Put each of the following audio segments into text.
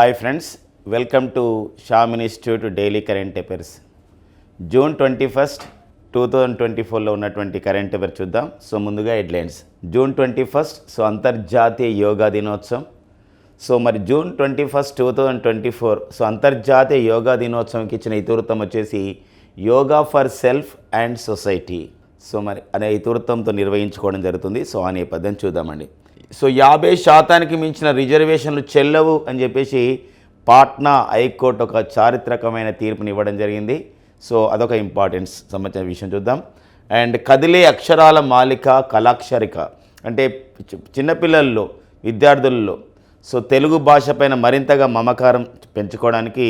Hi friends welcome to Sham institute daily current affairs June twenty first two thousand twenty ఫోర్లో ఉన్నటువంటి current affair చూద్దాం. So ముందుగా headlines June twenty first so అంతర్జాతీయ యోగా దినోత్సవం. So మరి June twenty first two thousand twenty four so అంతర్జాతీయ యోగా దినోత్సవంకి ఇచ్చిన ఇతివృత్తం వచ్చేసి yoga for self and society. So మరి అనే ఇతివృత్తంతో నిర్వహించుకోవడం జరుగుతుంది. సో ఆ నేపథ్యం చూద్దామండి. సో యాభై శాతానికి మించిన రిజర్వేషన్లు చెల్లవు అని చెప్పేసి పాట్నా హైకోర్టు ఒక చారిత్రకమైన తీర్పుని ఇవ్వడం జరిగింది. సో అదొక ఇంపార్టెన్స్ సంబంధించిన విషయం చూద్దాం. అండ్ కదిలే అక్షరాల మాలిక కళాక్షరిక అంటే చిన్నపిల్లల్లో విద్యార్థుల్లో సో తెలుగు భాష పైన మరింతగా మమకారం పెంచుకోవడానికి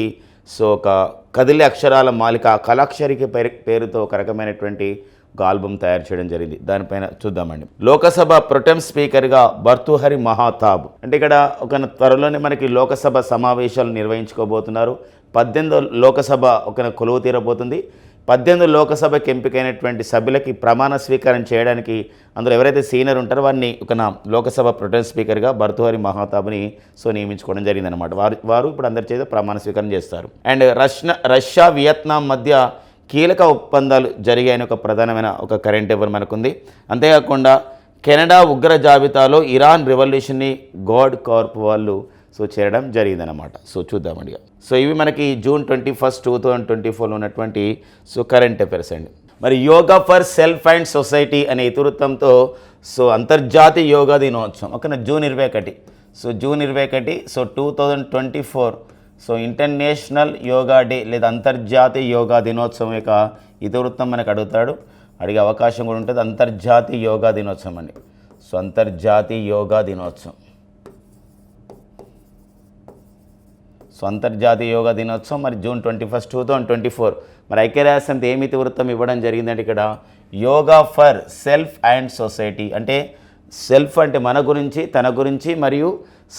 సో ఒక కదిలే అక్షరాల మాలిక కళాక్షరిక పేరు పేరుతో ఒక రకమైనటువంటి ఒక ఆల్బమ్ తయారు చేయడం జరిగింది. దానిపైన చూద్దామండి. లోకసభ ప్రొటెం స్పీకర్గా భర్తుహరి మహాతాబ్. అంటే ఇక్కడ ఒక త్వరలోనే మనకి లోకసభ సమావేశాలు నిర్వహించుకోబోతున్నారు. పద్దెనిమిదో లోకసభ ఒక కొలువు తీరబోతుంది. పద్దెనిమిది లోకసభకి ఎంపికైనటువంటి సభ్యులకి ప్రమాణ స్వీకారం చేయడానికి అందులో ఎవరైతే సీనియర్ ఉంటారో వారిని ఒక లోకసభ ప్రొటెం స్పీకర్గా భర్తుహరి మహాతాబ్ని సో నియమించుకోవడం జరిగిందనమాట వారు వారు ఇప్పుడు అందరి చేత ప్రమాణ స్వీకారం చేస్తారు. అండ్ రష్యా రష్యా వియత్నాం మధ్య కీలక ఒప్పందాలు జరిగాయని ఒక ప్రధానమైన ఒక కరెంట్ ఎవరు మనకుంది. అంతేకాకుండా కెనడా ఉగ్ర జాబితాలో ఇరాన్ రెవల్యూషన్ని గాడ్ కార్ప్ వాళ్ళు సో చేరడం జరిగిందనమాట సో చూద్దామండి సో ఇవి మనకి June twenty first two thousand twenty ఫోర్లో ఉన్నటువంటి సో కరెంట్ అఫైర్స్ అండి. మరి yoga for self and society అనే ఇతివృత్తంతో సో అంతర్జాతీయ యోగా దినోత్సవం. ఓకేనా జూన్ ఇరవై ఒకటి. సో జూన్ ఇరవై ఒకటి so two thousand twenty four so international yoga day లేదా అంతర్జాతీయ యోగా దినోత్సవం యొక్క ఇతివృత్తం మనకు అడుగుతాడు. అడిగే అవకాశం కూడా ఉంటుంది. అంతర్జాతీయ యోగా దినోత్సవం అండి. సో అంతర్జాతీయ యోగా దినోత్సవం. సో అంతర్జాతీయ యోగా దినోత్సవం మరి June twenty first two thousand twenty four. మరి ఐక్యరాజ్య సమితి ఏమి ఇతివృత్తం ఇవ్వడం జరిగిందంటే ఇక్కడ yoga for self and society అంటే సెల్ఫ్ అంటే మన గురించి తన గురించి మరియు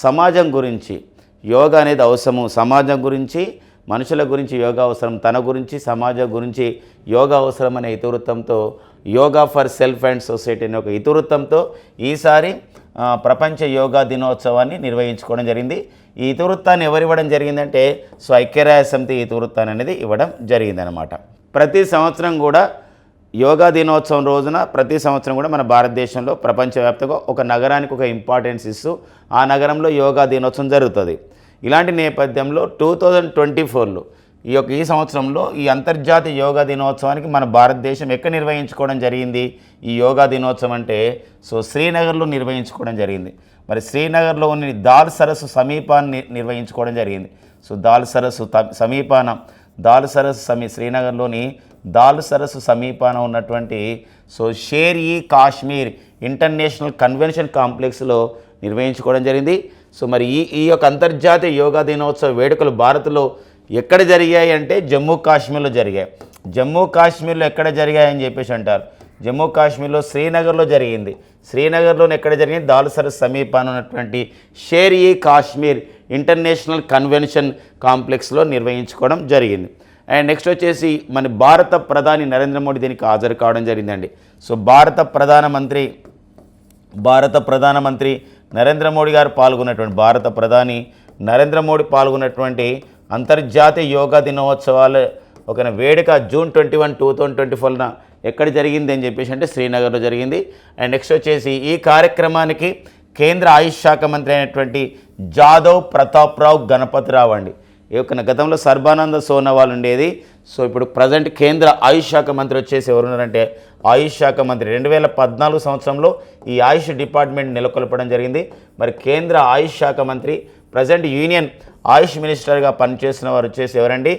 సమాజం గురించి. యోగా అనేది అవసరము. సమాజం గురించి మనుషుల గురించి యోగా అవసరం. తన గురించి సమాజం గురించి యోగా అవసరం అనే ఇతివృత్తంతో yoga for self and society అనే ఒక ఇతివృత్తంతో ఈసారి ప్రపంచ యోగా దినోత్సవాన్ని నిర్వహించుకోవడం జరిగింది. ఈ ఇతివృత్తాన్ని ఎవరు ఇవ్వడం జరిగిందంటే సో ఐక్యరాజ్య సమితి ఇతివృత్తాన్ని అనేది ఇవ్వడం జరిగిందనమాట ప్రతి సంవత్సరం కూడా యోగా దినోత్సవం రోజున ప్రతి సంవత్సరం కూడా మన భారతదేశంలో ప్రపంచవ్యాప్తంగా ఒక నగరానికి ఒక ఇంపార్టెన్స్ ఇస్తూ ఆ నగరంలో యోగా దినోత్సవం జరుగుతుంది. ఇలాంటి నేపథ్యంలో టూ థౌజండ్ ట్వంటీ ఫోర్లో ఈ యొక్క ఈ సంవత్సరంలో ఈ అంతర్జాతీయ యోగా దినోత్సవానికి మన భారతదేశం ఎక్కడ నిర్వహించుకోవడం జరిగింది? ఈ యోగా దినోత్సవం అంటే సో శ్రీనగర్లో నిర్వహించుకోవడం జరిగింది. మరి శ్రీనగర్లో ఉన్న దాల్ సరస్సు సమీపాన్ని నిర్వహించుకోవడం జరిగింది. సో దాల్ సరస్సు త- సమీపాన దాల్ సరస్సు సమీ శ్రీనగర్లోని దాల్ సరస్సు సమీపాన ఉన్నటువంటి సో షేర్ ఈ కాశ్మీర్ ఇంటర్నేషనల్ కన్వెన్షన్ కాంప్లెక్స్లో నిర్వహించుకోవడం జరిగింది. సో మరి ఈ ఈ యొక్క అంతర్జాతీయ యోగా దినోత్సవ వేడుకలు భారత్లో ఎక్కడ జరిగాయి అంటే జమ్మూ కాశ్మీర్లో జరిగాయి. జమ్మూ కాశ్మీర్లో ఎక్కడ జరిగాయని చెప్పేసి అంటారు. జమ్మూ కాశ్మీర్లో శ్రీనగర్లో జరిగింది. శ్రీనగర్లోనే ఎక్కడ జరిగింది? దాల్సరస్ సమీపాన ఉన్నటువంటి షేర్ ఈ కాశ్మీర్ ఇంటర్నేషనల్ కన్వెన్షన్ కాంప్లెక్స్లో నిర్వహించుకోవడం జరిగింది. అండ్ నెక్స్ట్ వచ్చేసి మన భారత ప్రధాని నరేంద్ర మోడీ దీనికి హాజరు కావడం జరిగిందండి. సో భారత ప్రధానమంత్రి భారత ప్రధానమంత్రి నరేంద్ర మోడీ గారు పాల్గొన్నటువంటి భారత ప్రధాని నరేంద్ర మోడీ పాల్గొన్నటువంటి అంతర్జాతీయ యోగా దినోత్సవాలు ఒక వేడుక June twenty one two thousand twenty ఫోర్న ఎక్కడ జరిగింది అని చెప్పేసి అంటే శ్రీనగర్లో జరిగింది. అండ్ నెక్స్ట్ వచ్చేసి ఈ కార్యక్రమానికి కేంద్ర ఆయుష్ శాఖ మంత్రి అయినటువంటి జాదవ్ ప్రతాప్ రావు గణపతిరావు అండి. యొక్క గతంలో సర్బానంద సోనోవాల్ ఉండేది. సో ఇప్పుడు ప్రజెంట్ కేంద్ర ఆయుష్ శాఖ మంత్రి వచ్చేసి ఎవరున్నారంటే ఆయుష్ శాఖ మంత్రి. రెండు వేల పద్నాలుగు సంవత్సరంలో ఈ ఆయుష్ డిపార్ట్మెంట్ నెలకొల్పడం జరిగింది. మరి కేంద్ర ఆయుష్ శాఖ మంత్రి ప్రజెంట్ యూనియన్ ఆయుష్ మినిస్టర్గా పనిచేసిన వారు వచ్చేసి ఎవరండి?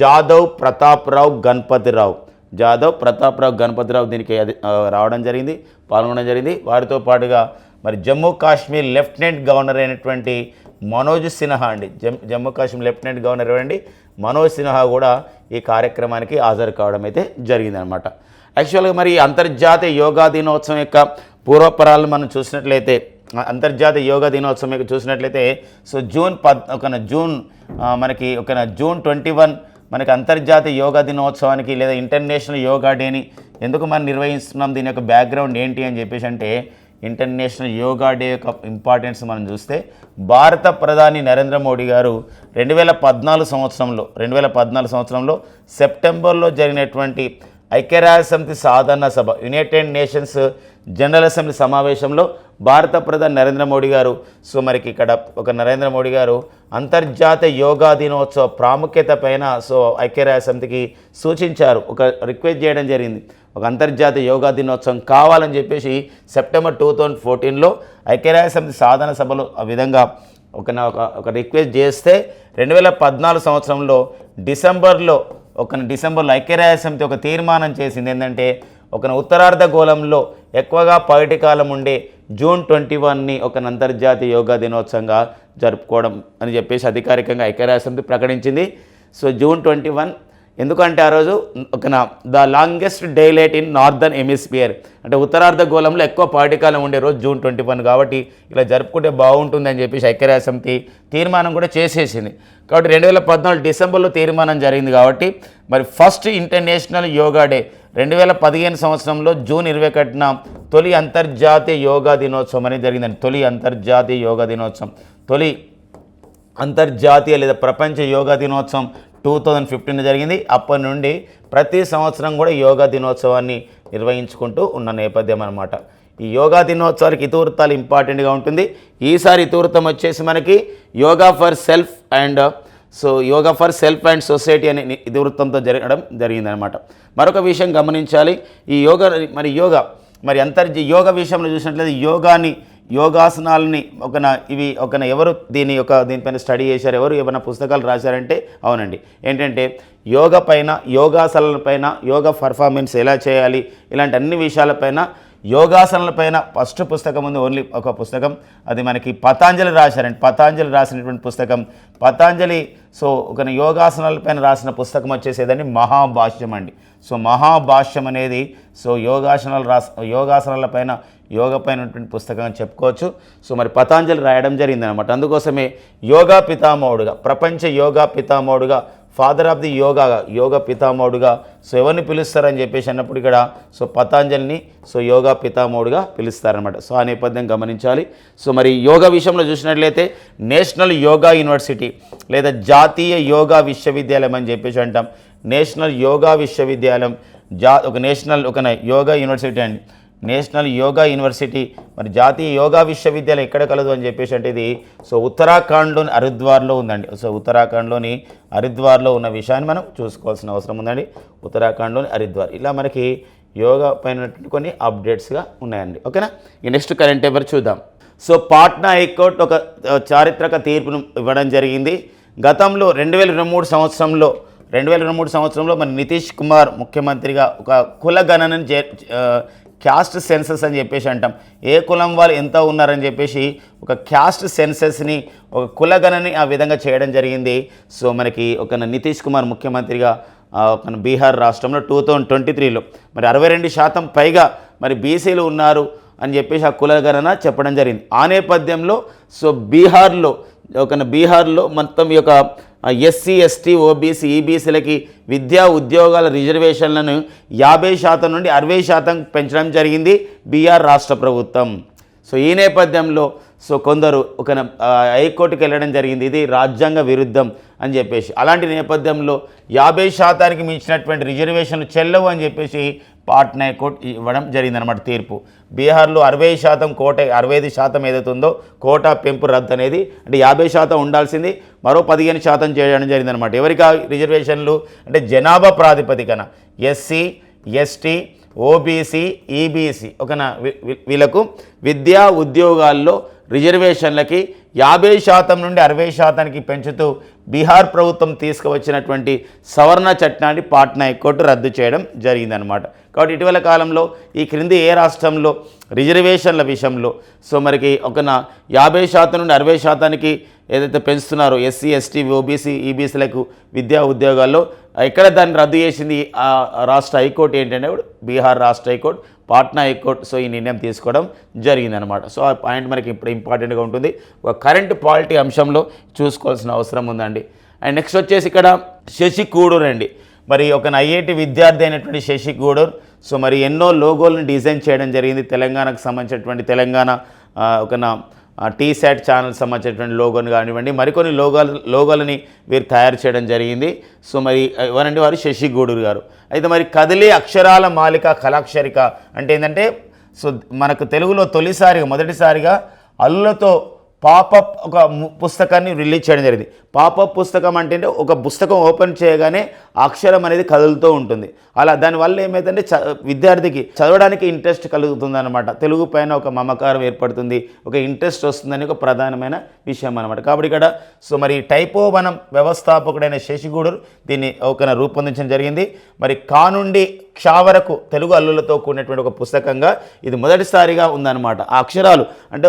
జాదవ్ ప్రతాప్ రావు గణపతిరావు. జాదవ్ ప్రతాప్ రావు గణపతిరావు దీనికి రావడం జరిగింది పాల్గొనడం జరిగింది. వారితో పాటుగా మరి జమ్మూ కాశ్మీర్ లెఫ్టినెంట్ గవర్నర్ అయినటువంటి మనోజ్ సిన్హా అండి. జమ్ జమ్మూ కాశ్మీర్ లెఫ్టినెంట్ గవర్నర్ అండి మనోజ్ సిన్హా కూడా ఈ కార్యక్రమానికి హాజరు కావడం అయితే జరిగిందనమాట. యాక్చువల్గా మరి అంతర్జాతీయ యోగా దినోత్సవం యొక్క పూర్వపరాలను మనం చూసినట్లయితే అంతర్జాతీయ యోగా దినోత్సవం యొక్క చూసినట్లయితే సో జూన్ పద్ ఒక జూన్ మనకి ఒక జూన్ ట్వంటీ వన్ మనకి అంతర్జాతీయ యోగా దినోత్సవానికి లేదా ఇంటర్నేషనల్ యోగా డేని ఎందుకు మనం నిర్వహిస్తున్నాం? దీని యొక్క బ్యాక్గ్రౌండ్ ఏంటి అని చెప్పేసి అంటే ఇంటర్నేషనల్ యోగా డే యొక్క ఇంపార్టెన్స్ మనం చూస్తే భారత ప్రధాని నరేంద్ర మోడీ గారు రెండు వేల పద్నాలుగు సంవత్సరంలో రెండు వేల పద్నాలుగు సంవత్సరంలో సెప్టెంబర్లో జరిగినటువంటి ఐక్యరాజ్య సమితి సాధారణ సభ యునైటెడ్ నేషన్స్ జనరల్ అసెంబ్లీ సమావేశంలో భారత ప్రధాని నరేంద్ర మోడీ గారు. సో మనకి ఇక్కడ ఒక నరేంద్ర మోడీ గారు అంతర్జాతీయ యోగా దినోత్సవ ప్రాముఖ్యత పైన సో ఐక్యరాజ్య సమితికి సూచించారు. ఒక రిక్వెస్ట్ చేయడం జరిగింది. ఒక అంతర్జాతీయ యోగా దినోత్సవం కావాలని చెప్పేసి సెప్టెంబర్ టూ థౌజండ్ ఫోర్టీన్లో ఐక్యరాజ్య సమితి సాధన సభలో ఆ విధంగా ఒక ఒక ఒక రిక్వెస్ట్ చేస్తే రెండు వేల పద్నాలుగు సంవత్సరంలో డిసెంబర్లో ఒక డిసెంబర్లో ఐక్యరాజ్య సమితి ఒక తీర్మానం చేసింది. ఏంటంటే ఒక ఉత్తరార్ధ గోళంలో ఎక్కువగా పగటి కాలం ఉండే జూన్ ట్వంటీ వన్ని ఒక అంతర్జాతీయ యోగా దినోత్సవంగా జరుపుకోవడం అని చెప్పేసి అధికారికంగా ఐక్యరాజ్య సమితి ప్రకటించింది. సో జూన్ ట్వంటీ వన్ ఎందుకంటే ఆ రోజు ఒక the longest day light in northern hemisphere అంటే ఉత్తరార్ధ గోళంలో ఎక్కువ పాటికాలం ఉండే రోజు జూన్ ట్వంటీ వన్ కాబట్టి ఇలా జరుపుకుంటే బాగుంటుందని చెప్పేసి ఐక్యరాజ్య సమితి తీర్మానం కూడా చేసేసింది. కాబట్టి రెండు వేల పద్నాలుగు డిసెంబర్లో తీర్మానం జరిగింది కాబట్టి మరి ఫస్ట్ ఇంటర్నేషనల్ యోగా డే రెండు వేల పదిహేను సంవత్సరంలో జూన్ ఇరవై ఒకటిన తొలి అంతర్జాతీయ యోగా దినోత్సవం అనేది జరిగిందండి. తొలి అంతర్జాతీయ యోగా దినోత్సవం. తొలి అంతర్జాతీయ లేదా ప్రపంచ యోగా దినోత్సవం టూ థౌజండ్ ఫిఫ్టీన్ జరిగింది. అప్పటి నుండి ప్రతి సంవత్సరం కూడా యోగా దినోత్సవాన్ని నిర్వహించుకుంటూ ఉన్న నేపథ్యం అనమాట ఈ యోగా దినోత్సవానికి ఇతివృత్తాలు ఇంపార్టెంట్గా ఉంటుంది. ఈసారి ఇతివృత్తం వచ్చేసి మనకి yoga for self and so yoga for self and society అనే ఇతివృత్తంతో జరగడం జరిగిందనమాట మరొక విషయం గమనించాలి. ఈ యోగా మరి యోగా మరి అంతర్జ యోగ విషయంలో చూసినట్లయితే యోగాని యోగాసనాలని ఒకన ఇవి ఒకన ఎవరు దీని యొక్క దీనిపైన స్టడీ చేశారు ఎవరు ఏమైనా పుస్తకాలు రాశారంటే అవునండి. ఏంటంటే యోగ పైన యోగాసనాలపైన యోగ పర్ఫార్మెన్స్ ఎలా చేయాలి ఇలాంటి అన్ని విషయాలపైన యోగాసనాలపైన ఫస్ట్ పుస్తకం ఉంది ఓన్లీ ఒక పుస్తకం. అది మనకి పతాంజలి రాశారండి. పతాంజలి రాసినటువంటి పుస్తకం. పతాంజలి సో ఒక యోగాసనాలపైన రాసిన పుస్తకం వచ్చేసేదండి మహాభాష్యం అండి. సో మహాభాష్యం అనేది సో యోగాసనాలు రాస యోగాసనాల పైన పైన ఉన్నటువంటి పుస్తకం అని చెప్పుకోవచ్చు. సో మరి పతాంజలి రాయడం జరిగింది అనమాట అందుకోసమే యోగా పితామహుడుగా ప్రపంచ యోగా పితామహుడుగా father of the yoga yoga పితామహుడుగా సో ఎవరిని పిలుస్తారని చెప్పేసి అన్నప్పుడు ఇక్కడ సో పతాంజలిని సో యోగా పితామహుడుగా పిలుస్తారనమాట సో ఆ నేపథ్యం గమనించాలి. సో మరి యోగా విషయంలో చూసినట్లయితే నేషనల్ యోగా యూనివర్సిటీ లేదా జాతీయ యోగా విశ్వవిద్యాలయం అని చెప్పేసి అంటాం. నేషనల్ యోగా విశ్వవిద్యాలయం జా ఒక నేషనల్ ఒక యోగా యూనివర్సిటీ అండి. నేషనల్ యోగా యూనివర్సిటీ మరి జాతీయ యోగా విశ్వవిద్యాలయం ఎక్కడ కలదు అని చెప్పేసి అంటే ఇది సో ఉత్తరాఖండ్లోని హరిద్వార్లో ఉందండి. సో ఉత్తరాఖండ్లోని హరిద్వార్లో ఉన్న విషయాన్ని మనం చూసుకోవాల్సిన అవసరం ఉందండి. ఉత్తరాఖండ్లోని హరిద్వార్. ఇలా మనకి యోగా పైన కొన్ని అప్డేట్స్గా ఉన్నాయండి. ఓకేనా? ఈ నెక్స్ట్ కరెంట్ పేపర్ చూద్దాం. సో పాట్నా హైకోర్టు ఒక చారిత్రక తీర్పును ఇవ్వడం జరిగింది. గతంలో రెండు వేల ఇరవై మూడు సంవత్సరంలో రెండు వేల ఇరవై మూడు సంవత్సరంలో మన నితీష్ కుమార్ ముఖ్యమంత్రిగా ఒక కుల గణనను చే క్యాస్ట్ సెన్సస్ అని చెప్పేసి అంటాం. ఏ కులం వాళ్ళు ఎంత ఉన్నారని చెప్పేసి ఒక క్యాస్ట్ సెన్సస్ని ఒక కులగణని ఆ విధంగా చేయడం జరిగింది. సో మనకి ఒక నితీష్ కుమార్ ముఖ్యమంత్రిగా ఒక బీహార్ రాష్ట్రంలో టూ థౌజండ్ ట్వంటీ త్రీలో మరి అరవై రెండు శాతం పైగా మరి బీసీలు ఉన్నారు అని చెప్పేసి ఆ కులగణన చెప్పడం జరిగింది. ఆ నేపథ్యంలో సో బీహార్లో ఒక బీహార్లో మొత్తం ఈ యొక్క ఎస్సీ ఎస్టీ ఓబీసీ ఈబీసీలకి విద్యా ఉద్యోగాల రిజర్వేషన్లను యాభై శాతం నుండి అరవై శాతం పెంచడం జరిగింది బీఆర్ రాష్ట్ర ప్రభుత్వం. సో ఈ నేపథ్యంలో సో కొందరు ఒక హైకోర్టుకి వెళ్ళడం జరిగింది. ఇది రాజ్యాంగ విరుద్ధం అని చెప్పేసి. అలాంటి నేపథ్యంలో యాభై శాతానికి మించినటువంటి రిజర్వేషన్లు చెల్లవు అని చెప్పేసి పాట్నా కోర్ట్ ఇవ్వడం జరిగిందనమాట తీర్పు. బీహార్లో అరవై శాతం కోట అరవై ఐదు శాతం ఏదైతే ఉందో కోటా పెంపు రద్దు అనేది అంటే యాభై శాతం ఉండాల్సింది మరో పదిహేను శాతం చేయడం జరిగిందనమాట ఎవరికి రిజర్వేషన్లు? అంటే జనాభా ప్రాతిపదికన. SC ST OBC EBC. ఒకనా వీళ్ళకు విద్యా ఉద్యోగాల్లో రిజర్వేషన్లకి యాభై శాతం నుండి అరవై శాతానికి పెంచుతూ బీహార్ ప్రభుత్వం తీసుకువచ్చినటువంటి సవర్ణ చట్టాన్ని పాట్నా హైకోర్టు రద్దు చేయడం జరిగిందనమాట కాబట్టి ఇటీవల కాలంలో ఈ క్రింది ఏ రాష్ట్రంలో రిజర్వేషన్ల విషయంలో సో మనకి ఒక యాభై శాతం నుండి అరవై శాతానికి ఏదైతే పెంచుతున్నారో ఎస్సీ ఎస్టీ ఓబీసీ ఈబీసీలకు విద్యా ఉద్యోగాల్లో ఎక్కడ దాన్ని రద్దు చేసింది ఆ రాష్ట్ర హైకోర్టు ఏంటంటే బీహార్ రాష్ట్ర హైకోర్టు పాట్నా హైకోర్టు సో ఈ నిర్ణయం తీసుకోవడం జరిగిందనమాట సో ఆ పాయింట్ మనకి ఇప్పుడు ఇంపార్టెంట్గా ఉంటుంది. ఒక కరెంట్ పాలిటీ అంశంలో చూసుకోవాల్సిన అవసరం ఉందండి. అండ్ నెక్స్ట్ వచ్చేసి ఇక్కడ శశి కూడూరు అండి. మరి ఒక ఐఐటి విద్యార్థి అయినటువంటి శశి గూడూర్ సో మరి ఎన్నో లోగోలను డిజైన్ చేయడం జరిగింది. తెలంగాణకు సంబంధించినటువంటి తెలంగాణ ఒక ఒక నా టీ శాట్ ఛానల్ సంబంధించినటువంటి లోగోని కానివ్వండి మరికొన్ని లోగోలు లోగోలని వీరు తయారు చేయడం జరిగింది. సో మరి ఎవరండి వారు శశి గూడూరు గారు. అయితే మరి కదిలే అక్షరాల మాలిక కళాక్షరిక అంటే ఏంటంటే సో మనకు తెలుగులో తొలిసారిగా మొదటిసారిగా అల్లులతో పాపప్ ఒక పుస్తకాన్ని రిలీజ్ చేయడం జరిగింది. పాపప్ పుస్తకం అంటే ఒక పుస్తకం ఓపెన్ చేయగానే అక్షరం అనేది కదులుతూ ఉంటుంది. అలా దానివల్ల ఏమైందంటే చ విద్యార్థికి చదవడానికి ఇంట్రెస్ట్ కలుగుతుంది అనమాట తెలుగు పైన ఒక మమకారం ఏర్పడుతుంది. ఒక ఇంట్రెస్ట్ వస్తుందని ఒక ప్రధానమైన విషయం అనమాట కాబట్టి ఇక్కడ సో మరి టైపో వనం వ్యవస్థాపకుడైన శశిగూడూరు దీన్ని ఒక రూపొందించడం జరిగింది. మరి కా నుండి క్షా వరకు తెలుగు అల్లులతో కూడినటువంటి ఒక పుస్తకంగా ఇది మొదటిసారిగా ఉందన్నమాట. ఆ అక్షరాలు అంటే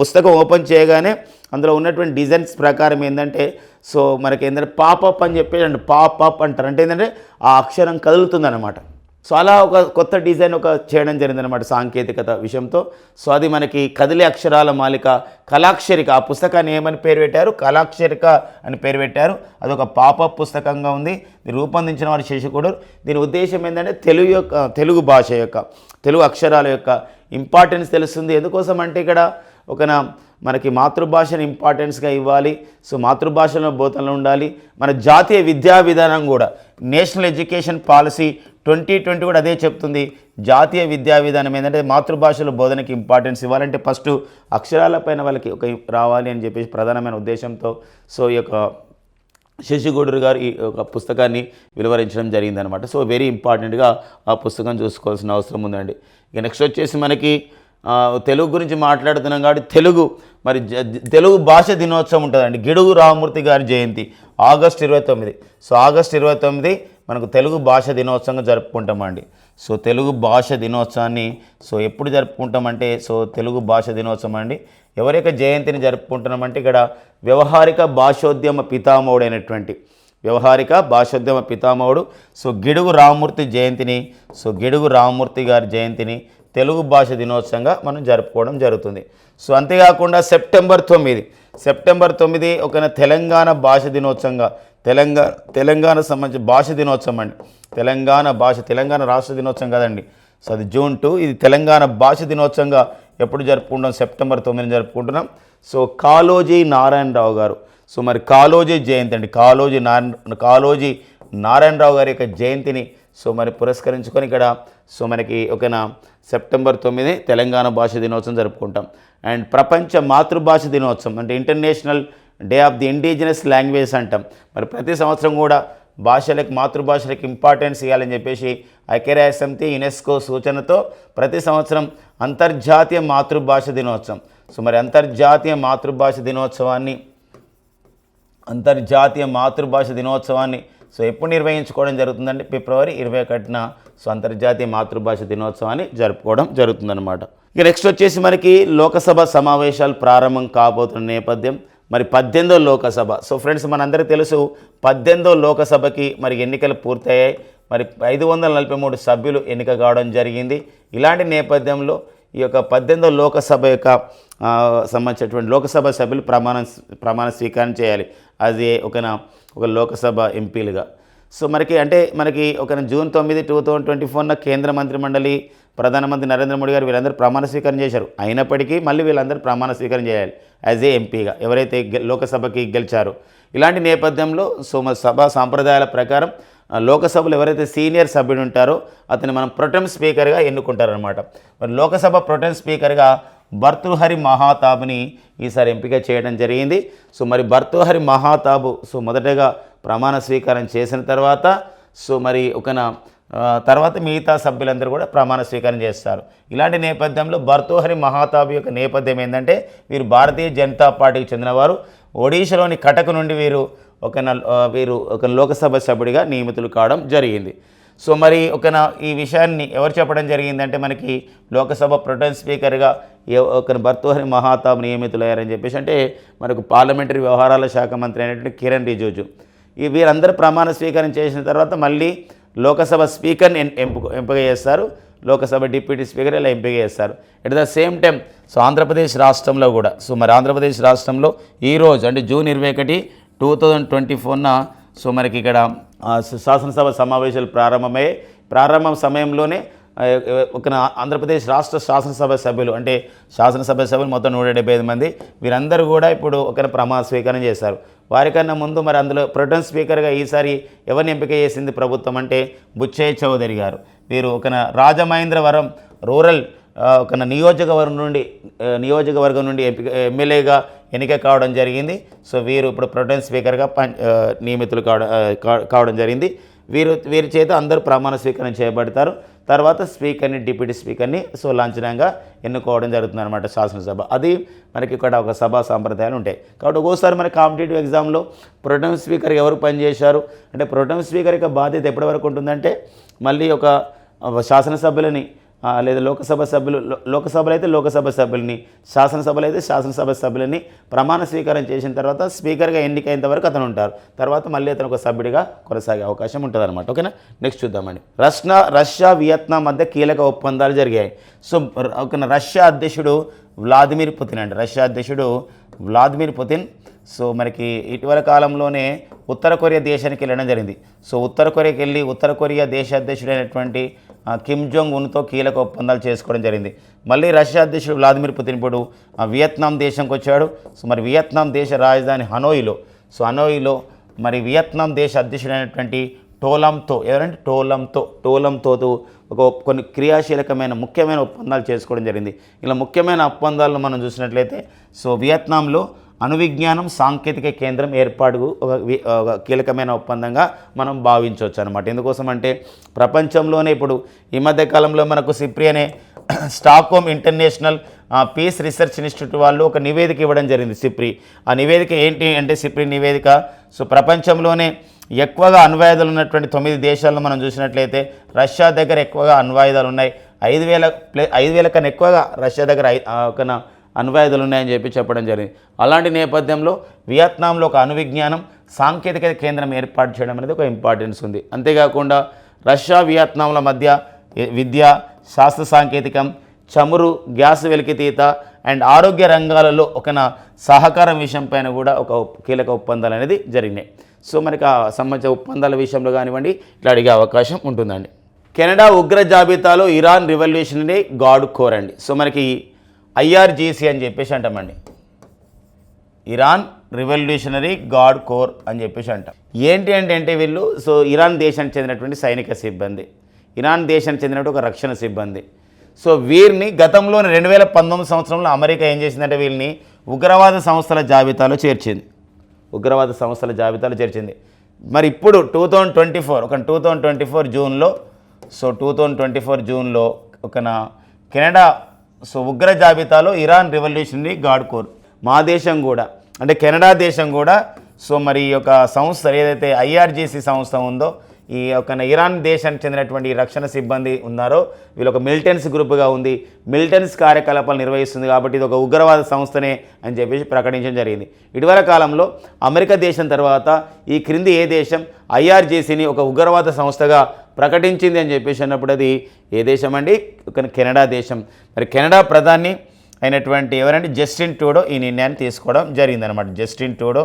పుస్తకం ఓపెన్ చేయగానే అందులో ఉన్నటువంటి డిజైన్స్ ప్రకారం ఏంటంటే సో మనకి ఏంటంటే పాపప్ అని చెప్పేసి అండ్ పాపప్ అంటారు. అంటే ఏంటంటే ఆ అక్షరం కదులుతుందన్నమాట. సో అలా ఒక కొత్త డిజైన్ ఒక చేయడం జరిగిందనమాట సాంకేతికత విషయంతో. సో అది మనకి కదిలే అక్షరాల మాలిక కళాక్షరిక ఆ పుస్తకాన్ని ఏమని పేరు పెట్టారు? కళాక్షరిక అని పేరు పెట్టారు. అది ఒక పాపప్ పుస్తకంగా ఉంది. దీన్ని రూపొందించిన వారు శశికుడు దీని ఉద్దేశం ఏంటంటే తెలుగు యొక్క తెలుగు భాష యొక్క తెలుగు అక్షరాల యొక్క ఇంపార్టెన్స్ తెలుస్తుంది. ఎందుకోసం అంటే ఇక్కడ ఒక మనకి మాతృభాషను ఇంపార్టెన్స్గా ఇవ్వాలి. సో మాతృభాషలో బోధనలు ఉండాలి. మన జాతీయ విద్యా విధానం కూడా national education policy twenty twenty కూడా అదే చెప్తుంది. జాతీయ విద్యా విధానం ఏంటంటే మాతృభాషలో బోధనకి ఇంపార్టెన్స్ ఇవ్వాలంటే ఫస్ట్ అక్షరాలపైన వాళ్ళకి ఒక రావాలి అని చెప్పేసి ప్రధానమైన ఉద్దేశంతో సో ఈ యొక్క శశిగూడూరు గారు ఈ ఒక పుస్తకాన్ని వెలువరించడం జరిగిందనమాట సో వెరీ ఇంపార్టెంట్గా ఆ పుస్తకం చూసుకోవాల్సిన అవసరం ఉందండి. ఇక నెక్స్ట్ వచ్చేసి మనకి తెలుగు గురించి మాట్లాడుతున్నాం కాబట్టి తెలుగు మరి జ- తెలుగు భాష దినోత్సవం ఉంటుందండి. గిడుగు రామమూర్తి గారి జయంతి ఆగస్ట్ ఇరవై తొమ్మిది. సో ఆగస్ట్ ఇరవై తొమ్మిది మనకు తెలుగు భాష దినోత్సవంగా జరుపుకుంటామండి. సో తెలుగు భాష దినోత్సవాన్ని సో ఎప్పుడు జరుపుకుంటామంటే సో తెలుగు భాష దినోత్సవం అండి. ఎవరి యొక్క జయంతిని జరుపుకుంటున్నామంటే ఇక్కడ వ్యవహారిక భాషోద్యమ పితామహుడైనటువంటి వ్యవహారిక భాషోద్యమ పితామహుడు సో గిడుగు రామమూర్తి జయంతిని సో గిడుగు రామమూర్తి గారి జయంతిని తెలుగు భాష దినోత్సవంగా మనం జరుపుకోవడం జరుగుతుంది. సో అంతేకాకుండా సెప్టెంబర్ తొమ్మిది. సెప్టెంబర్ తొమ్మిది ఒక తెలంగాణ భాష దినోత్సవంగా తెలంగాణ తెలంగాణ సంబంధించిన భాష దినోత్సవం అండి. తెలంగాణ భాష తెలంగాణ రాష్ట్ర దినోత్సవం కదండి. సో అది జూన్ టూ. ఇది తెలంగాణ భాష దినోత్సవంగా ఎప్పుడు జరుపుకుంటాం? సెప్టెంబర్ తొమ్మిదిని జరుపుకుంటున్నాం. సో కాలోజీ నారాయణరావు గారు. సో మరి కాలోజీ జయంతి అండి. కాలోజీ నారాయణ కాలోజీ నారాయణరావు గారి యొక్క జయంతిని సో మరి పురస్కరించుకొని ఇక్కడ సో మనకి ఒకన సెప్టెంబర్ తొమ్మిది తెలంగాణ భాష దినోత్సవం జరుపుకుంటాం. అండ్ ప్రపంచ మాతృభాష దినోత్సవం అంటే international day of the indigenous language అంటాం. మరి ప్రతి సంవత్సరం కూడా భాషలకు మాతృభాషలకు ఇంపార్టెన్స్ ఇవ్వాలని చెప్పేసి ఐక్యరాజ్య సమితి యునెస్కో సూచనతో ప్రతి సంవత్సరం అంతర్జాతీయ మాతృభాష దినోత్సవం. సో మరి అంతర్జాతీయ మాతృభాష దినోత్సవాన్ని అంతర్జాతీయ మాతృభాష దినోత్సవాన్ని సో ఎప్పుడు నిర్వహించుకోవడం జరుగుతుందంటే ఫిబ్రవరి ఇరవై ఒకటిన సో అంతర్జాతీయ మాతృభాష దినోత్సవాన్ని జరుపుకోవడం జరుగుతుందన్నమాట. ఇక నెక్స్ట్ వచ్చేసి మనకి లోకసభ సమావేశాలు ప్రారంభం కాబోతున్న నేపథ్యం. మరి పద్దెనిమిదో లోకసభ. సో ఫ్రెండ్స్ మనందరికీ తెలుసు పద్దెనిమిదో లోకసభకి మరి ఎన్నికలు పూర్తయ్యాయి. మరి ఐదు వందల నలభై మూడు సభ్యులు ఎన్నిక కావడం జరిగింది. ఇలాంటి నేపథ్యంలో ఈ యొక్క పద్దెనిమిదో లోకసభ యొక్క సంబంధించినటువంటి లోకసభ సభ్యులు ప్రమాణ ప్రమాణ స్వీకారం చేయాలి. అది ఒక ఒక లోకసభ ఎంపీలుగా. సో మనకి అంటే మనకి ఒక జూన్ తొమ్మిది టూ థౌజండ్ ట్వంటీ ఫోర్న కేంద్ర మంత్రి మండలి ప్రధానమంత్రి నరేంద్ర మోడీ గారు వీళ్ళందరూ ప్రమాణ స్వీకారం చేశారు. అయినప్పటికీ మళ్ళీ వీళ్ళందరూ ప్రమాణ స్వీకారం చేయాలి యాజ్ ఏ ఎంపీగా ఎవరైతే లోకసభకి గెలిచారో. ఇలాంటి నేపథ్యంలో సో మన సభ సాంప్రదాయాల ప్రకారం లోకసభలో ఎవరైతే సీనియర్ సభ్యుడు ఉంటారో అతన్ని మనం ప్రొటెం స్పీకర్గా ఎన్నుకుంటారనమాట మరి లోకసభ ప్రొటెం స్పీకర్గా భర్తృహరి మహాతాబుని ఈసారి ఎంపిక చేయడం జరిగింది. సో మరి భర్తృహరి మహాతాబు సో మొదటగా ప్రమాణ స్వీకారం చేసిన తర్వాత సో మరి ఒకన తర్వాత మిగతా సభ్యులందరూ కూడా ప్రమాణ స్వీకారం చేస్తారు. ఇలాంటి నేపథ్యంలో భర్తోహరి మహాతాబు యొక్క నేపథ్యం ఏంటంటే వీరు భారతీయ జనతా పార్టీకి చెందినవారు. ఒడిశాలోని కటక్ నుండి వీరు ఒక వీరు ఒక లోకసభ సభ్యుడిగా నియమితులు కావడం జరిగింది. సో మరి ఒక నా- ఈ విషయాన్ని ఎవరు చెప్పడం జరిగిందంటే మనకి లోకసభ ప్రొటెన్ స్పీకర్గా ఒక భర్తోహరి మహాతాబ్ నియమితులయ్యారని చెప్పేసి అంటే మనకు పార్లమెంటరీ వ్యవహారాల శాఖ మంత్రి అయినటువంటి కిరణ్ రిజిజు. ఈ వీరందరూ ప్రమాణ స్వీకారం చేసిన తర్వాత మళ్ళీ లోకసభ స్పీకర్ని ఎంపిక ఎంపిక చేస్తారు. లోకసభ డిప్యూటీ స్పీకర్ ఇలా ఎంపిక చేస్తారు. At the same time so Andhra Pradesh రాష్ట్రంలో కూడా సో మరి ఆంధ్రప్రదేశ్ రాష్ట్రంలో ఈ రోజు అంటే జూన్ ఇరవై ఒకటి టూ థౌజండ్ ట్వంటీ ఫోర్న సో మనకి ఇక్కడ శాసనసభ సమావేశాలు ప్రారంభమై ప్రారంభం సమయంలోనే ఒక ఆంధ్రప్రదేశ్ రాష్ట్ర శాసనసభ సభ్యులు అంటే శాసనసభ సభ్యులు మొత్తం నూట డెబ్బై ఐదు మంది వీరందరూ కూడా ఇప్పుడు ఒక ప్రమాణ స్వీకారం చేశారు. వారికన్నా ముందు మరి అందులో ప్రొటెన్ స్పీకర్గా ఈసారి ఎవరిని ఎంపిక చేసింది ప్రభుత్వం అంటే బుచ్చయ్య చౌదరి గారు. వీరు ఒక రాజమహేంద్రవరం రూరల్ ఒక నియోజకవర్గం నుండి నియోజకవర్గం నుండి ఎంపిక ఎమ్మెల్యేగా ఎన్నిక కావడం జరిగింది. సో వీరు ఇప్పుడు ప్రొటెన్ స్పీకర్గా పం- నియమితులు కావడం కావడం జరిగింది. వీరు వీరి చేత అందరూ ప్రమాణ స్వీకరణ చేయబడతారు. తర్వాత స్పీకర్ని డిప్యూటీ స్పీకర్ని సో లాంఛనంగా ఎన్నుకోవడం జరుగుతుంది అనమాట శాసనసభ. అది మనకి ఇక్కడ ఒక సభా సాంప్రదాయాలు ఉంటాయి. కాబట్టి ఒక్కోసారి మన కాంపిటేటివ్ ఎగ్జామ్లో ప్రొటెం స్పీకర్ ఎవరు పనిచేశారు? అంటే ప్రొటెం స్పీకర్ యొక్క బాధ్యత ఎప్పటి వరకు ఉంటుందంటే మళ్ళీ ఒక శాసనసభ్యులని లేదా లోకసభ సభ్యులు లో- లోకసభలో అయితే లోకసభ సభ్యులని శాసనసభలో అయితే శాసనసభ సభ్యులని ప్రమాణ స్వీకారం చేసిన తర్వాత స్పీకర్గా ఎన్నికైనంత వరకు అతను ఉంటారు. తర్వాత మళ్ళీ అతను ఒక సభ్యుడిగా కొనసాగే అవకాశం ఉంటుంది అనమాట ఓకేనా? నెక్స్ట్ చూద్దామండి. రష్యా రష్యా వియత్నాం మధ్య కీలక ఒప్పందాలు జరిగాయి. సో ఓకేనా? రష్యా అధ్యక్షుడు వ్లాదిమిర్ పుతిన్ అండి. రష్యా అధ్యక్షుడు వ్లాదిమిర్ పుతిన్. సో మనకి ఇటీవల కాలంలోనే ఉత్తర కొరియా దేశానికి వెళ్ళడం జరిగింది. సో ఉత్తర కొరియాకి వెళ్ళి ఉత్తర కొరియా దేశ అధ్యక్షుడైనటువంటి కిమ్ జోంగ్ ఉన్తో కీలక ఒప్పందాలు చేసుకోవడం జరిగింది. మళ్ళీ రష్యా అధ్యక్షుడు వ్లాదిమిర్ పుతిన్ ఇప్పుడు ఆ, వియత్నాం దేశంకి వచ్చాడు. సో మరి వియత్నాం దేశ రాజధాని హనోయిలో. సో హనోయిలో మరి వియత్నాం దేశ అధ్యక్షుడైనటువంటి టోలంతో ఎవరంటే టోలంతో టోలంతో ఒక కొన్ని క్రియాశీలకమైన ముఖ్యమైన ఒప్పందాలు చేసుకోవడం జరిగింది. ఇలా ముఖ్యమైన ఒప్పందాలను మనం చూసినట్లయితే సో వియత్నాంలో అణువిజ్ఞానం సాంకేతిక కేంద్రం ఏర్పాటు ఒక ఒక కీలకమైన ఒప్పందంగా మనం భావించవచ్చు అనమాట ఎందుకోసం అంటే ప్రపంచంలోనే ఇప్పుడు ఈ మధ్య కాలంలో మనకు సిప్రి అనే Stockholm international peace research institute వాళ్ళు ఒక నివేదిక ఇవ్వడం జరిగింది సిప్రి. ఆ నివేదిక ఏంటి అంటే సిప్రి నివేదిక సో ప్రపంచంలోనే ఎక్కువగా అణ్వాయుధాలు ఉన్నటువంటి తొమ్మిది దేశాలను మనం చూసినట్లయితే రష్యా దగ్గర ఎక్కువగా అణ్వాయుధాలు ఉన్నాయి. ఐదు వేల ప్లే ఐదు వేల కన్నా ఎక్కువగా రష్యా దగ్గర ఐ- ఒక అణ్వాయుధాలు ఉన్నాయని చెప్పి చెప్పడం జరిగింది. అలాంటి నేపథ్యంలో వియత్నాంలో ఒక అణువిజ్ఞానం సాంకేతిక కేంద్రం ఏర్పాటు చేయడం అనేది ఒక ఇంపార్టెన్స్ ఉంది. అంతేకాకుండా రష్యా వియత్నాంల మధ్య విద్య శాస్త్ర సాంకేతికం చమురు గ్యాస్ వెలికితీత అండ్ ఆరోగ్య రంగాలలో ఒక సహకారం విషయం పైన కూడా ఒక కీలక ఒప్పందాలు అనేది జరిగినాయి. సో మనకి ఆ సంబంధించిన ఒప్పందాల విషయంలో కానివ్వండి ఇట్లా అడిగే అవకాశం ఉంటుందండి. కెనడా ఉగ్ర జాబితాలో ఇరాన్ రివల్యూషనరీ గాడ్ కోర్ అండి సో మనకి ఐఆర్జీసీ అని చెప్పేసి అంటామండి ఇరాన్ రివల్యూషనరీ గాడ్ కోర్ అని చెప్పేసి అంటాం. ఏంటి అంటే అంటే వీళ్ళు సో ఇరాన్ దేశానికి చెందినటువంటి సైనిక సిబ్బంది ఇరాన్ దేశానికి చెందినటువంటి ఒక రక్షణ సిబ్బంది. సో వీరిని గతంలోని రెండు వేల పంతొమ్మిది సంవత్సరంలో అమెరికా ఏం చేసిందంటే వీళ్ళని ఉగ్రవాద సంస్థల జాబితాలో చేర్చింది. ఉగ్రవాద సంస్థల జాబితాలో చేర్చింది. మరి ఇప్పుడు టూ థౌజండ్ ట్వంటీ ఫోర్ ఒక టూ థౌజండ్ ట్వంటీ ఫోర్ జూన్లో so two thousand twenty four జూన్లో ఒక కెనడా సో ఉగ్ర జాబితాలో ఇరాన్ రెవల్యూషనరీ గాడ్ కోర్ మా దేశం కూడా అంటే కెనడా దేశం కూడా సో మరి ఈ యొక్క సంస్థ ఏదైతే ఐఆర్జీసీ సంస్థ ఉందో ఈ యొక్క ఇరాన్ దేశానికి చెందినటువంటి రక్షణ సిబ్బంది ఉన్నారో వీళ్ళు ఒక మిలిటెన్స్ గ్రూప్గా ఉంది. మిలిటెన్స్ కార్యకలాపాలు నిర్వహిస్తుంది కాబట్టి ఇది ఒక ఉగ్రవాద సంస్థనే అని చెప్పేసి ప్రకటించడం జరిగింది. ఇటీవల కాలంలో అమెరికా దేశం తర్వాత ఈ క్రింది ఏ దేశం ఐఆర్జేసీని ఒక ఉగ్రవాద సంస్థగా ప్రకటించింది అని చెప్పేసి అన్నప్పుడు అది ఏ దేశం అండి? కెనడా దేశం. మరి కెనడా ప్రధాని అయినటువంటి ఎవరంటే జస్టిన్ టూడో ఈ నిర్ణయాన్ని తీసుకోవడం జరిగిందనమాట జస్టిన్ టూడో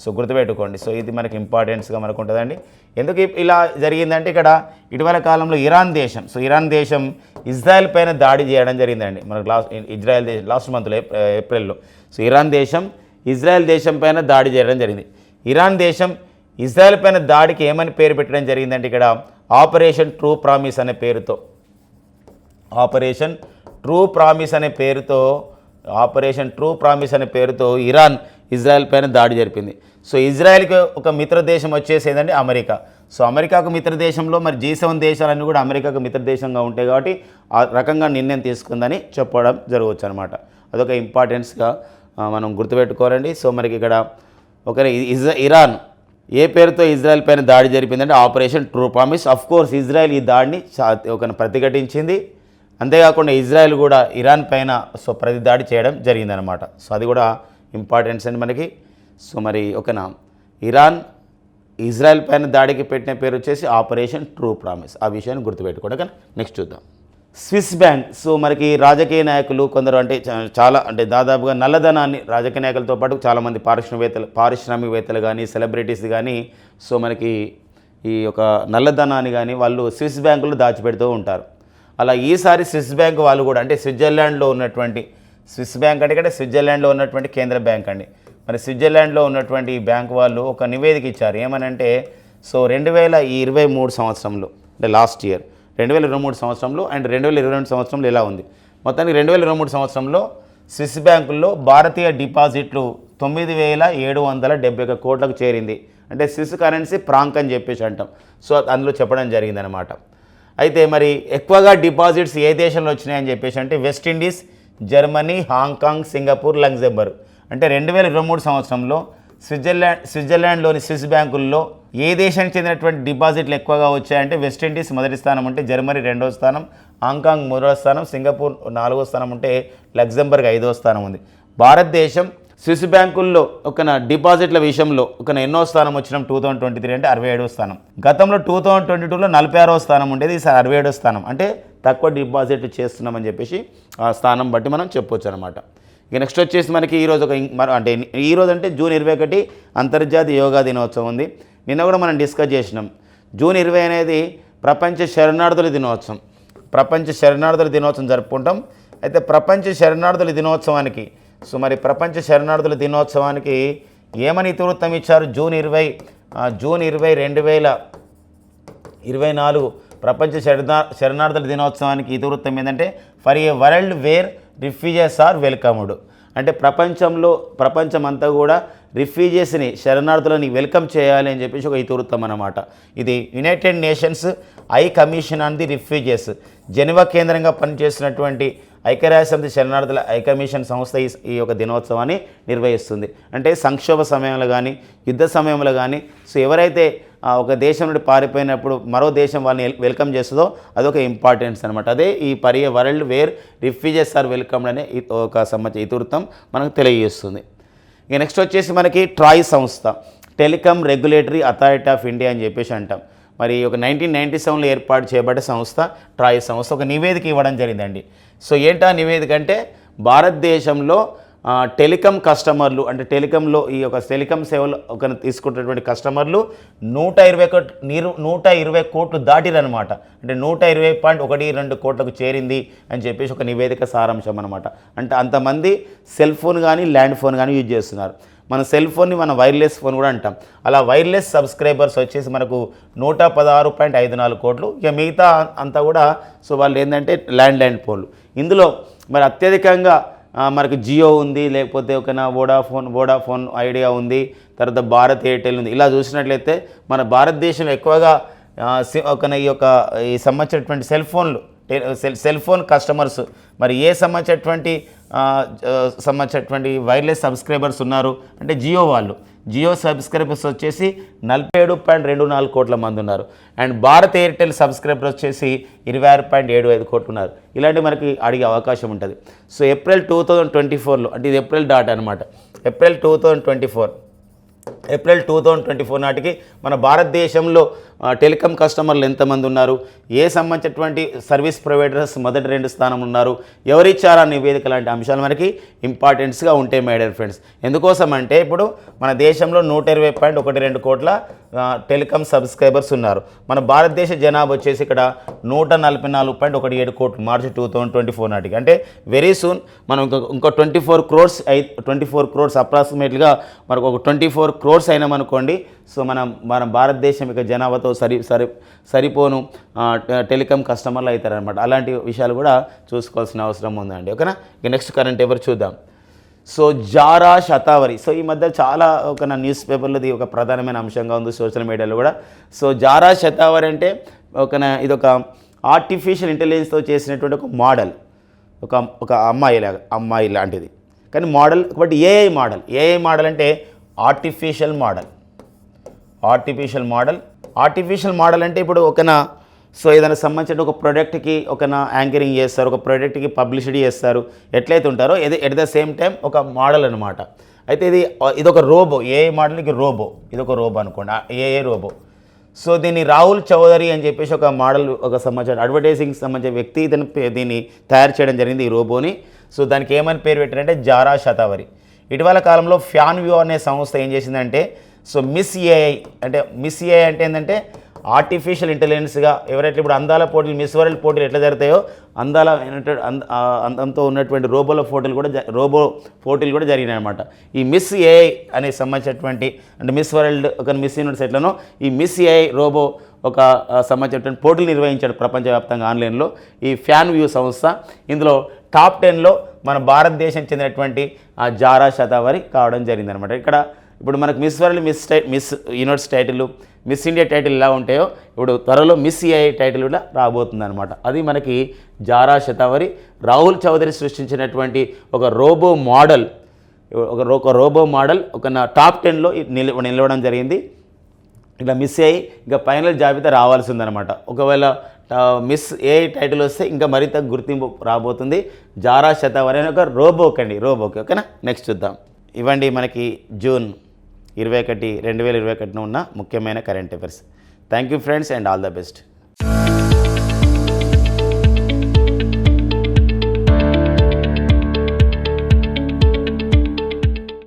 సో గుర్తుపెట్టుకోండి. సో ఇది మనకి ఇంపార్టెన్స్గా మనకు ఉంటుందండి. ఎందుకు ఇలా జరిగిందంటే ఇక్కడ ఇటీవల కాలంలో ఇరాన్ దేశం. సో ఇరాన్ దేశం ఇజ్రాయెల్ పైన దాడి చేయడం జరిగిందండి. మనకు లాస్ట్ ఇజ్రాయెల్ దేశం లాస్ట్ మంత్లో ఏప్రిల్లో. సో ఇరాన్ దేశం ఇజ్రాయెల్ దేశం పైన దాడి చేయడం జరిగింది. ఇరాన్ దేశం ఇజ్రాయెల్ పైన దాడికి ఏమని పేరు పెట్టడం జరిగిందంటే ఇక్కడ ఆపరేషన్ ట్రూ ప్రామిస్ అనే పేరుతో. ఆపరేషన్ ట్రూ ప్రామిస్ అనే పేరుతో ఆపరేషన్ ట్రూ ప్రామిస్ అనే పేరుతో ఇరాన్ ఇజ్రాయెల్ పైన దాడి జరిపింది. సో ఇజ్రాయెల్కి ఒక మిత్ర దేశం వచ్చేసి ఏంటంటే అమెరికా. సో అమెరికాకు మిత్ర దేశంలో మరి జీ సెవెన్ దేశాలన్నీ కూడా అమెరికాకు మిత్ర దేశంగా ఉంటాయి కాబట్టి ఆ రకంగా నిర్ణయం తీసుకుందని చెప్పడం జరగవచ్చు అనమాట అదొక ఇంపార్టెన్స్గా మనం గుర్తుపెట్టుకోవాలండి. సో మనకి ఇక్కడ ఒక ఇజ్రా ఇరాన్ ఏ పేరుతో ఇజ్రాయెల్ పైన దాడి జరిపిందంటే operation true promise. Of course Israel ఈ దాడిని ఒక ప్రతిఘటించింది. అంతేకాకుండా ఇజ్రాయెల్ కూడా ఇరాన్ పైన సో ప్రతి దాడి చేయడం జరిగిందనమాట సో అది కూడా ఇంపార్టెన్స్ అండి మనకి. సో మరి ఒకనా ఇరాన్ ఇజ్రాయెల్ పైన దాడికి పెట్టిన పేరు వచ్చేసి ఆపరేషన్ ట్రూ ప్రామిస్. ఆ విషయాన్ని గుర్తుపెట్టుకోండి. కానీ నెక్స్ట్ చూద్దాం. స్విస్ బ్యాంక్ సో మనకి రాజకీయ నాయకులు కొందరు అంటే చాలా అంటే దాదాపుగా నల్లధనాన్ని రాజకీయ నాయకులతో పాటు చాలామంది పారిశ్రామికవేత్తలు పారిశ్రామికవేత్తలు కానీ సెలబ్రిటీస్ కానీ సో మనకి ఈ యొక్క నల్లధనాన్ని కానీ వాళ్ళు స్విస్ బ్యాంకులో దాచిపెడుతూ ఉంటారు. అలా ఈసారి స్విస్ బ్యాంక్ వాళ్ళు కూడా అంటే స్విట్జర్లాండ్లో ఉన్నటువంటి స్విస్ బ్యాంక్ అంటే ఇక్కడ స్విట్జర్లాండ్లో ఉన్నటువంటి కేంద్ర బ్యాంక్ అండి. మరి స్విట్జర్లాండ్లో ఉన్నటువంటి ఈ బ్యాంక్ వాళ్ళు ఒక నివేదిక ఇచ్చారు. ఏమనంటే సో రెండు వేల ఇరవై మూడు సంవత్సరంలో అంటే లాస్ట్ ఇయర్ రెండు వేల ఇరవై మూడు సంవత్సరంలో అండ్ రెండు వేల ఇరవై రెండు సంవత్సరంలో ఎలా ఉంది. మొత్తానికి రెండు వేల ఇరవై మూడు సంవత్సరంలో స్విస్ బ్యాంకుల్లో భారతీయ డిపాజిట్లు తొమ్మిది వేల ఏడు వందల డెబ్బై ఒక కోట్లకు చేరింది. అంటే స్విస్ కరెన్సీ ప్రాంక్ అని చెప్పేసి అంటాం. సో అందులో చెప్పడం జరిగిందనమాట అయితే మరి ఎక్కువగా డిపాజిట్స్ ఏ దేశంలో వచ్చినాయని చెప్పేసి అంటే West Indies Germany Hong Kong Singapore Luxembourg అంటే రెండు వేల ఇరవై మూడు సంవత్సరంలో స్విట్జర్లాండ్ స్విట్జర్లాండ్లోని స్విస్ బ్యాంకుల్లో ఏ దేశానికి చెందినటువంటి డిపాజిట్లు ఎక్కువగా వచ్చాయంటే వెస్టిండీస్ మొదటి స్థానం ఉంటే జర్మనీ రెండో స్థానం హాంకాంగ్ మూడో స్థానం సింగపూర్ నాలుగో స్థానం ఉంటే లగ్జంబర్గ్ ఐదో స్థానం ఉంది. భారతదేశం స్విస్ బ్యాంకుల్లో ఒక డిపాజిట్ల విషయంలో ఒక ఎన్నో స్థానం వచ్చినాం టూ థౌసండ్ ట్వంటీ త్రీ అంటే అరవై ఏడో స్థానం. గతంలో టూ థౌసండ్ ట్వంటీ టూలో నలభై ఆరో స్థానం ఉండేది ఈసారి అరవై ఏడో స్థానం. అంటే తక్కువ డిపాజిట్లు చేస్తున్నామని చెప్పేసి ఆ స్థానం బట్టి మనం చెప్పొచ్చు అనమాట ఇక నెక్స్ట్ వచ్చేసి మనకి ఈరోజు ఒక అంటే ఈరోజు అంటే జూన్ ఇరవై ఒకటి అంతర్జాతీయ యోగా దినోత్సవం ఉంది. నిన్న కూడా మనం డిస్కస్ చేసినాం. జూన్ ఇరవై అనేది ప్రపంచ శరణార్థుల దినోత్సవం. ప్రపంచ శరణార్థుల దినోత్సవం జరుపుకుంటాం. అయితే ప్రపంచ శరణార్థుల దినోత్సవానికి సో మరి ప్రపంచ శరణార్థుల దినోత్సవానికి ఏమని ఇతివృత్తం ఇచ్చారు? జూన్ ఇరవై జూన్ ఇరవై రెండు వేల ఇరవై నాలుగు ప్రపంచ శరణా శరణార్థుల దినోత్సవానికి ఇతివృత్తం ఏంటంటే for a world where refugees are welcomed. అంటే ప్రపంచంలో ప్రపంచం అంతా కూడా రిఫ్యూజీస్ని శరణార్థులని వెల్కమ్ చేయాలి అని చెప్పేసి ఒక ఇతివృత్తం అన్నమాట. ఇది United Nations high commission on the refugees Geneva కేంద్రంగా పనిచేస్తున్నటువంటి ఐక్యరాజ్యసమితి శరణార్థుల ఐ కమిషన్ సంస్థ ఈ ఈ యొక్క దినోత్సవాన్ని నిర్వహిస్తుంది. అంటే సంక్షోభ సమయంలో కానీ యుద్ధ సమయంలో కానీ సో ఎవరైతే ఒక దేశం నుండి పారిపోయినప్పుడు మరో దేశం వాళ్ళని వెల్కమ్ చేస్తుందో అదొక ఇంపార్టెన్స్ అనమాట అదే ఈ పరి world where refugees are welcomed అనే ఈ- ఒక సంబంధించిన ఇతివృత్తం మనకు తెలియజేస్తుంది. ఇక నెక్స్ట్ వచ్చేసి మనకి ట్రాయ్ సంస్థ telecom regulatory authority of India అని చెప్పేసి అంటాం. మరి ఒక నైన్టీన్ నైంటీ సెవెన్లో ఏర్పాటు చేయబడ్డ సంస్థ ట్రాయ్ సంస్థ ఒక నివేదిక ఇవ్వడం జరిగిందండి. సో ఏంటా నివేదిక అంటే భారతదేశంలో టెలికాం కస్టమర్లు అంటే టెలికాంలో ఈ యొక్క టెలికాం సేవలు ఒక తీసుకుంటున్నటువంటి కస్టమర్లు నూట ఇరవై ఒకటి నీరు నూట ఇరవై కోట్లు దాటిరనమాట అంటే నూట ఇరవై పాయింట్ ఒకటి రెండు కోట్లకు చేరింది అని చెప్పేసి ఒక నివేదిక సారాంశం అనమాట అంటే అంతమంది సెల్ ఫోన్ కానీ ల్యాండ్ ఫోన్ కానీ యూజ్ చేస్తున్నారు. మన సెల్ ఫోన్ని మన వైర్లెస్ ఫోన్ కూడా అంటాం. అలా వైర్లెస్ సబ్స్క్రైబర్స్ వచ్చేసి మనకు నూట పదహారు పాయింట్ ఐదు నాలుగు కోట్లు. ఇక మిగతా అంతా కూడా సో వాళ్ళు ఏంటంటే ల్యాండ్ ల్యాండ్ ఫోన్లు ఇందులో మరి అత్యధికంగా మనకు జియో ఉంది లేకపోతే ఒక నా వోడాఫోన్ వోడాఫోన్ ఐడియా ఉంది తర్వాత భారత్ ఎయిర్టెల్ ఉంది. ఇలా చూసినట్లయితే మన భారతదేశంలో ఎక్కువగా ఒక ఈ యొక్క ఈ సంబంధించినటువంటి సెల్ ఫోన్లు సెల్ సెల్ ఫోన్ కస్టమర్స్ మరి ఏ సంబంధించినటువంటి సంబంధించినటువంటి వైర్లెస్ సబ్స్క్రైబర్స్ ఉన్నారు అంటే జియో వాళ్ళు. జియో సబ్స్క్రైబర్స్ వచ్చేసి నలభై ఏడు పాయింట్ రెండు నాలుగు కోట్ల మంది ఉన్నారు. అండ్ భారత్ ఎయిర్టెల్ సబ్స్క్రైబర్స్ వచ్చేసి ఇరవై ఆరు పాయింట్ ఏడు ఐదు కోట్లు ఉన్నారు. ఇలాంటి మనకి అడిగే అవకాశం ఉంటుంది. So April two thousand twenty ఫోర్లో అంటే ఇది ఏప్రిల్ డాట్ అనమాట April two thousand twenty four. April two thousand twenty four నాటికి మన భారతదేశంలో టెలికాం కస్టమర్లు ఎంతమంది ఉన్నారు? ఏ సంబంధించినటువంటి సర్వీస్ ప్రొవైడర్స్ మొదటి రెండు స్థానం ఉన్నారు? ఎవరిచ్చారా నివేదిక లాంటి అంశాలు మనకి ఇంపార్టెంట్స్గా ఉంటాయి మై డియర్ ఫ్రెండ్స్ ఎందుకోసం అంటే ఇప్పుడు మన దేశంలో నూట ఇరవై పాయింట్ ఒకటి రెండు కోట్ల టెలికాం సబ్స్క్రైబర్స్ ఉన్నారు. మన భారతదేశ జనాభా వచ్చేసి ఇక్కడ నూట నలభై నాలుగు పాయింట్ ఒకటి ఏడు కోట్లు March two thousand twenty four నాటికి. అంటే వెరీ సూన్ మనం ఇంకో ఇంకో ట్వంటీ ఫోర్ క్రోర్స్ అయి ట్వంటీ ఫోర్ క్రోర్స్ అప్రాక్సిమేట్గా మనకు ఒక ట్వంటీ ఫోర్ క్రోర్స్ అయినామనుకోండి సో మనం మన భారతదేశం ఇక జనాభాతో సరి సరి సరిపోను టెలికాం కస్టమర్లు అవుతారనమాట అలాంటి విషయాలు కూడా చూసుకోవాల్సిన అవసరం ఉందండి. ఓకేనా? ఇక నెక్స్ట్ కరెంట్ ఎవరు చూద్దాం? So Zara shatavari. సో ఈ మధ్య చాలా ఒక నా న్యూస్ పేపర్లో ఇది ఒక ప్రధానమైన అంశంగా ఉంది సోషల్ మీడియాలో కూడా. సో జారా శతావరి అంటే ఒక నా- ఇది ఒక ఆర్టిఫిషియల్ ఇంటెలిజెన్స్తో చేసినటువంటి ఒక మోడల్. ఒక ఒక అమ్మాయి లాగా అమ్మాయి లాంటిది. కానీ model but AI model. AI model అంటే artificial model artificial model artificial model అంటే ఇప్పుడు ఒకన సో ఏదైనా సంబంధించిన ఒక ప్రోడక్ట్కి ఒకన యాంకరింగ్ చేస్తారు ఒక ప్రోడక్ట్కి పబ్లిసిటీ చేస్తారు ఎట్లయితే ఉంటారో ఇది ఎట్ ద సేమ్ టైం ఒక మోడల్ అనమాట అయితే ఇది ఇది ఒక రోబో ఏ మోడల్కి రోబో ఇది ఒక రోబో అనుకోండి ఏఏ రోబో. సో దీన్ని రాహుల్ చౌదరి అని చెప్పేసి ఒక మోడల్ ఒక సంబంధించిన అడ్వర్టైజింగ్ సంబంధించిన వ్యక్తి దీన్ని దీన్ని తయారు చేయడం జరిగింది ఈ రోబోని. సో దానికి ఏమని పేరు పెట్టారంటే జారా శతావరి. ఇటీవల కాలంలో ఫ్యాన్ వ్యూ అనే సంస్థ ఏం చేసిందంటే సో మిస్ ఏఐ అంటే మిస్ ఏఐ అంటే ఏంటంటే ఆర్టిఫిషియల్ ఇంటెలిజెన్స్గా ఎవరైతే ఇప్పుడు అందాల పోటీలు మిస్ వరల్డ్ పోటీలు ఎట్లా జరుగుతాయో అందాల అందంతో ఉన్నటువంటి రోబోల పోటీలు కూడా జ- రోబో పోటీలు కూడా జరిగినాయి అనమాట ఈ మిస్ ఏఐ అనే సంబంధించినటువంటి అంటే మిస్ వరల్డ్ ఒక మిస్ యూనివర్స్ ఎట్లనో ఈ మిస్ ఏఐ రోబో ఒక సంబంధించినటువంటి పోటీలు నిర్వహించాడు ప్రపంచవ్యాప్తంగా ఆన్లైన్లో. ఈ ఫ్యాన్ వ్యూ సంస్థ ఇందులో టాప్ టెన్లో మన భారతదేశం చెందినటువంటి ఆ జారా శతావరి కావడం జరిగిందనమాట. ఇక్కడ ఇప్పుడు మనకు మిస్ వరల్డ్ మిస్ టై miss universe title miss India title ఎలా ఉంటాయో ఇప్పుడు త్వరలో మిస్ ఏఐ టైటిల్ కూడా రాబోతుంది అనమాట అది మనకి జారా శతావరి రాహుల్ చౌదరి సృష్టించినటువంటి ఒక రోబో మోడల్ ఒక రో- ఒక రోబో మోడల్ ఒక నా టాప్ టెన్లో నిల నిలవడం జరిగింది. ఇట్లా మిస్ అయ్యి ఇంకా ఫైనల్ జాబితా రావాల్సి ఉందన్నమాట ఒకవేళ మిస్ ఏ టైటిల్ వస్తే ఇంకా మరింత గుర్తింపు రాబోతుంది. జారా శతావరి అనే ఒక రోబోక్ అండి రోబోకి. ఓకేనా? నెక్స్ట్ చూద్దాం. ఇవ్వండి మనకి జూన్ ఇరవై ఒకటి రెండు వేల ఇరవై ఒకటిన ఉన్న ముఖ్యమైన current affairs. Thank you friends and all the best